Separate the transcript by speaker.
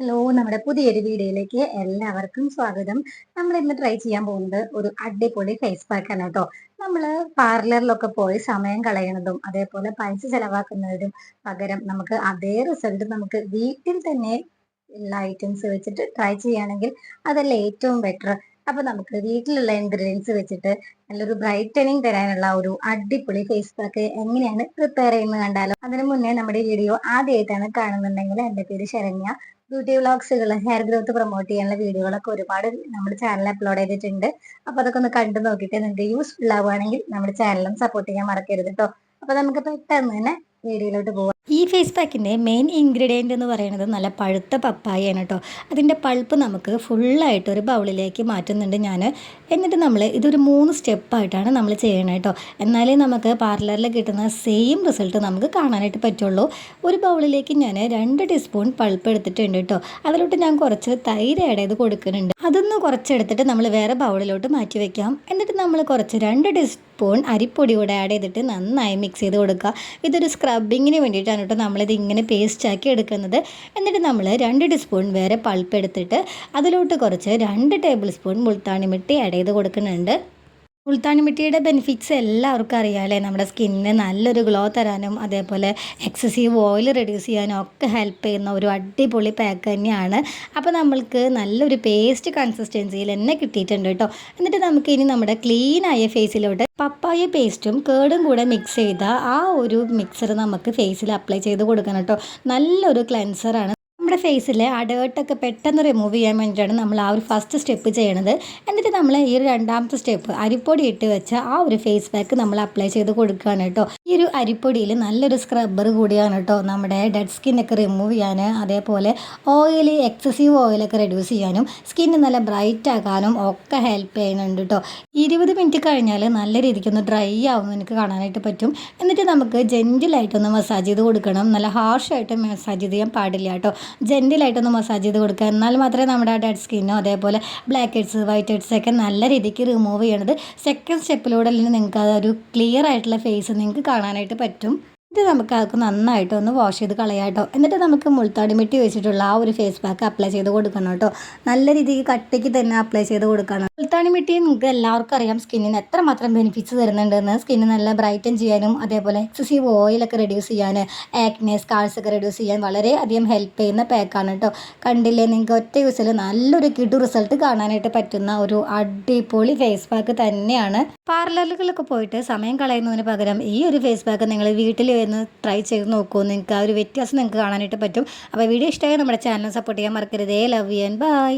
Speaker 1: Hello നമ്മുടെ പുതിയൊരു വീഡിയോയിലേക്ക് എല്ലാവർക്കും സ്വാഗതം. നമ്മൾ ഇന്ന് ട്രൈ ചെയ്യാൻ പോകുന്നത് ഒരു അടിപൊളി ഫേസ് പാക്കാണ് കേട്ടോ. നമ്മൾ പാർലറിലൊക്കെ പോയി സമയം കളയണതും അതേപോലെ പൈസ ചെലവാക്കുന്നതിനും പകരം നമുക്ക് അതേ റിസൾട്ട് നമുക്ക് വീട്ടിൽ തന്നെ ഉള്ള ഐറ്റംസ് വെച്ചിട്ട് ട്രൈ ചെയ്യുകയാണെങ്കിൽ അതല്ല ഏറ്റവും ബെറ്റർ അപ്പൊ നമുക്ക് വീട്ടിലുള്ള ഇൻഗ്രീഡിയൻസ് വെച്ചിട്ട് നല്ലൊരു ബ്രൈറ്റനിങ് തരാനുള്ള ഒരു അടിപൊളി ഫേസ് പാക്ക് എങ്ങനെയാണ് പ്രിപ്പയർ ചെയ്യുന്നത് കണ്ടാലോ. അതിനു മുന്നേ നമ്മുടെ വീഡിയോ ആദ്യമായിട്ടാണ് കാണുന്നുണ്ടെങ്കിൽ എന്റെ പേര് ശരണ്യ. ബ്യൂട്ടി വ്ളോഗ്സുകൾ ഹെയർ ഗ്രോത്ത് പ്രൊമോട്ട് ചെയ്യാനുള്ള വീഡിയോകളൊക്കെ ഒരുപാട് നമ്മുടെ ചാനലിൽ അപ്ലോഡ് ചെയ്തിട്ടുണ്ട്. അപ്പോൾ അതൊക്കെ ഒന്ന് കണ്ടു നോക്കിയിട്ട് നിങ്ങൾക്ക് യൂസ്ഫുൾ ആവുകയാണെങ്കിൽ നമ്മുടെ ചാനലും സപ്പോർട്ട് ചെയ്യാൻ മറക്കരുത് കേട്ടോ അപ്പോൾ നമുക്ക് പെട്ടെന്ന് തന്നെ വീഡിയോയിലോട്ട് പോവാം.
Speaker 2: ഈ ഫേസ് പാക്കിന്റെ മെയിൻ ഇൻഗ്രീഡിയന്റ് എന്ന് പറയുന്നത് നല്ല പഴുത്ത പപ്പായാണ് കേട്ടോ അതിന്റെ പൾപ്പ് നമുക്ക് ഫുള്ളായിട്ട് ഒരു ബൗളിലേക്ക് മാറ്റുന്നുണ്ട് ഞാൻ എന്നിട്ട് നമ്മൾ ഇതൊരു മൂന്ന് സ്റ്റെപ്പായിട്ടാണ് നമ്മൾ ചെയ്യണത് കേട്ടോ എന്നാലേ നമുക്ക് പാർലറിൽ കിട്ടുന്ന സെയിം റിസൾട്ട് നമുക്ക് കാണാനായിട്ട് പറ്റുള്ളൂ. ഒരു ബൗളിലേക്ക് ഞാൻ രണ്ട് ടീസ്പൂൺ പൾപ്പ് എടുത്തിട്ടുണ്ട് കേട്ടോ അതിലോട്ട് ഞാൻ കുറച്ച് തൈര് ആഡ് ചെയ്ത് കൊടുക്കുന്നുണ്ട്. അതൊന്ന് കുറച്ചെടുത്തിട്ട് നമ്മൾ വേറെ ബൗളിലോട്ട് മാറ്റി വയ്ക്കാം എന്നിട്ട് നമ്മൾ കുറച്ച് രണ്ട് ടീസ്പൂൺ അരിപ്പൊടി കൂടെ ആഡ് ചെയ്തിട്ട് നന്നായി മിക്സ് ചെയ്ത് കൊടുക്കുക. ഇതൊരു സ്ക്രബിങ്ങിന് വേണ്ടിയിട്ടാണ് കേട്ടോ നമ്മളിത് ഇങ്ങനെ പേസ്റ്റ് ആക്കി എടുക്കുന്നത്. എന്നിട്ട് നമ്മൾ രണ്ട് ടീസ്പൂൺ വേറെ പൾപ്പ് എടുത്തിട്ട് അതിലോട്ട് കുറച്ച് രണ്ട് table spoon multani mitti add ചെയ്ത് കൊടുക്കുന്നുണ്ട്. മുൾത്താണിമിട്ടിയുടെ ബെനിഫിറ്റ്സ് എല്ലാവർക്കും അറിയാമല്ലേ നമ്മുടെ സ്കിന്നിന് നല്ലൊരു ഗ്ലോ തരാനും അതേപോലെ എക്സസീവ് ഓയിൽ റെഡ്യൂസ് ചെയ്യാനും ഒക്കെ ഹെൽപ്പ് ചെയ്യുന്ന ഒരു അടിപൊളി പാക്ക് തന്നെയാണ്. അപ്പോൾ നമ്മൾക്ക് നല്ലൊരു പേസ്റ്റ് കൺസിസ്റ്റൻസിയിൽ തന്നെ കിട്ടിയിട്ടുണ്ട് കേട്ടോ. എന്നിട്ട് നമുക്ക് ഇനി നമ്മുടെ ക്ലീൻ ആയ ഫേസിലോട്ട് പപ്പായ പേസ്റ്റും കേടും കൂടെ മിക്സ് ചെയ്ത ആ ഒരു മിക്സർ നമുക്ക് ഫേസിൽ അപ്ലൈ ചെയ്ത് കൊടുക്കണം കേട്ടോ. നല്ലൊരു ക്ലെൻസറാണ് നമ്മുടെ ഫേസിലെ അടേർട്ടൊക്കെ പെട്ടെന്ന് റിമൂവ് ചെയ്യാൻ വേണ്ടിയിട്ടാണ് നമ്മൾ ആ ഒരു ഫസ്റ്റ് സ്റ്റെപ്പ് ചെയ്യണത്. എന്നിട്ട് നമ്മൾ ഈ ഒരു രണ്ടാമത്തെ സ്റ്റെപ്പ് അരിപ്പൊടി ഇട്ട് വെച്ച ആ ഒരു ഫേസ് പാക്ക് നമ്മൾ അപ്ലൈ ചെയ്ത് കൊടുക്കുകയാണ് കേട്ടോ. ഈ ഒരു അരിപ്പൊടിയിൽ നല്ലൊരു സ്ക്രബ്ബർ കൂടിയാണ് കേട്ടോ നമ്മുടെ ഡെഡ് സ്കിന്നൊക്കെ റിമൂവ് ചെയ്യാൻ അതേപോലെ ഓയിൽ എക്സസീവ് ഓയിലൊക്കെ റെഡ്യൂസ് ചെയ്യാനും സ്കിന്ന് നല്ല ബ്രൈറ്റ് ആക്കാനും ഒക്കെ ഹെൽപ്പ് ചെയ്യുന്നുണ്ട് കേട്ടോ. ഇരുപത് മിനിറ്റ് കഴിഞ്ഞാൽ നല്ല രീതിക്കൊന്ന് ഡ്രൈ ആവുമെന്ന് എനിക്ക് കാണാനായിട്ട് പറ്റും. എന്നിട്ട് നമുക്ക് ജെന്റിലായിട്ടൊന്ന് മസാജ് ചെയ്ത് കൊടുക്കണം. നല്ല ഹാർഷായിട്ട് മസാജ് ചെയ്യാൻ പാടില്ല കേട്ടോ. ജെന്റിലായിട്ടൊന്ന് മസാജ് ചെയ്ത് കൊടുക്കുക. എന്നാൽ മാത്രമേ നമ്മുടെ ആ ഡെഡ് സ്കിന്നോ അതേപോലെ ബ്ലാക്ക് ഹെഡ്സ് വൈറ്റ് ഹെഡ്സ് ഒക്കെ നല്ല രീതിക്ക് റിമൂവ് ചെയ്യണത് സെക്കൻഡ് സ്റ്റെപ്പിലൂടെ അല്ലെങ്കിൽ നിങ്ങൾക്ക് അതൊരു ക്ലിയർ ആയിട്ടുള്ള ഫേസ് നിങ്ങൾക്ക് കാണാനായിട്ട് പറ്റും. ഇത് നമുക്ക് അതൊക്കെ നന്നായിട്ട് ഒന്ന് വാഷ് ചെയ്ത് കളയാട്ടോ എന്നിട്ട് നമുക്ക് മുൾത്താടി മിട്ടി വെച്ചിട്ടുള്ള ആ ഒരു ഫേസ് പാക്ക് അപ്ലൈ ചെയ്ത് കൊടുക്കണം കേട്ടോ. നല്ല രീതിക്ക് കട്ടിക്ക് തന്നെ അപ്ലൈ ചെയ്ത് കൊടുക്കണം. മുൾത്താണി മിട്ടി നിങ്ങൾക്ക് എല്ലാവർക്കും അറിയാം. സ്കിന്നിന് എത്രമാത്രം ബെനിഫിറ്റ്സ് തരുന്നുണ്ടെന്ന്. സ്കിന്ന് നല്ല ബ്രൈറ്റൻ ചെയ്യാനും അതേപോലെ എക്സസീവ് ഓയിലൊക്കെ റെഡ്യൂസ് ചെയ്യാൻ ആക്നെ സ്കാൾസ് ഒക്കെ റെഡ്യൂസ് ചെയ്യാൻ വളരെ അധികം ഹെൽപ്പ് ചെയ്യുന്ന പാക്കാണ് കേട്ടോ കണ്ടില്ലേ? നിങ്ങൾക്ക് ഒറ്റ യൂസിൽ നല്ലൊരു കിടു റിസൾട്ട് കാണാനായിട്ട് പറ്റുന്ന ഒരു അടിപൊളി ഫേസ് പാക്ക് തന്നെയാണ്. പാർലറുകളൊക്കെ പോയിട്ട് സമയം കളയുന്നതിന് പകരം ഈ ഒരു ഫേസ് പാക്ക് നിങ്ങൾ വീട്ടിൽ വന്ന് ട്രൈ ചെയ്ത് നോക്കൂ. നിങ്ങൾക്ക് ആ ഒരു വ്യത്യാസം നിങ്ങൾക്ക് കാണാനായിട്ട് പറ്റും. അപ്പോൾ വീഡിയോ ഇഷ്ടമായി നമ്മുടെ ചാനൽ സപ്പോർട്ട് ചെയ്യാൻ മറക്കരുതേ. Love you and by